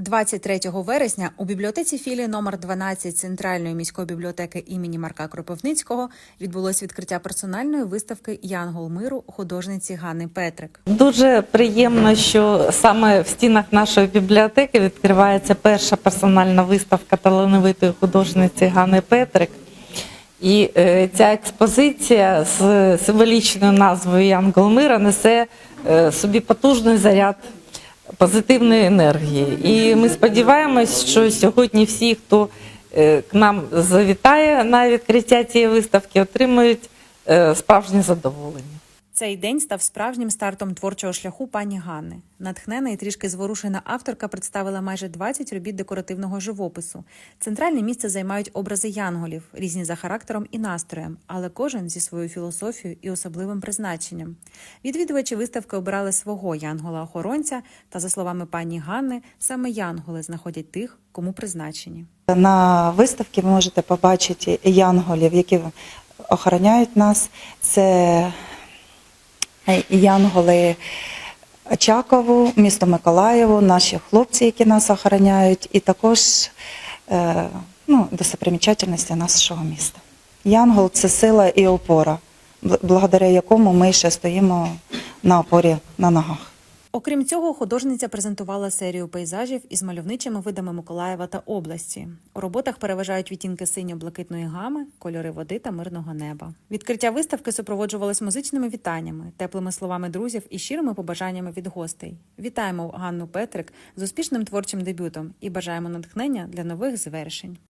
23 вересня у бібліотеці філії номер 12 Центральної міської бібліотеки імені Марка Кропивницького відбулось відкриття персональної виставки Янгол миру художниці Ганни Петрик. Дуже приємно, що саме в стінах нашої бібліотеки відкривається перша персональна виставка талановитої художниці Гани Петрик. І е, ця експозиція з символічною назвою Янгол Мира несе е, собі потужний заряд позитивної енергії. І ми сподіваємось, що сьогодні всі, хто е, к нам завітає на відкриття цієї виставки, отримують е, справжнє задоволення. Цей день став справжнім стартом творчого шляху пані Ганни. Натхнена і трішки зворушена авторка представила майже 20 робіт декоративного живопису. Центральне місце займають образи янголів, різні за характером і настроєм, але кожен зі своєю філософією і особливим призначенням. Відвідувачі виставки обирали свого янгола-охоронця, та, за словами пані Ганни, саме янголи знаходять тих, кому призначені. На виставці ви можете побачити янголів, які охороняють нас. Це янголи Очакову, місто Миколаєву, наші хлопці, які нас охороняють, і також е, ну, достопримічательності нашого міста. Янгол це сила і опора, благодаря якому ми ще стоїмо на опорі на ногах. Окрім цього, художниця презентувала серію пейзажів із мальовничими видами Миколаєва та області. У роботах переважають відтінки синьо-блакитної гами, кольори води та мирного неба. Відкриття виставки супроводжувалось музичними вітаннями, теплими словами друзів і щирими побажаннями від гостей. Вітаємо Ганну Петрик з успішним творчим дебютом і бажаємо натхнення для нових звершень.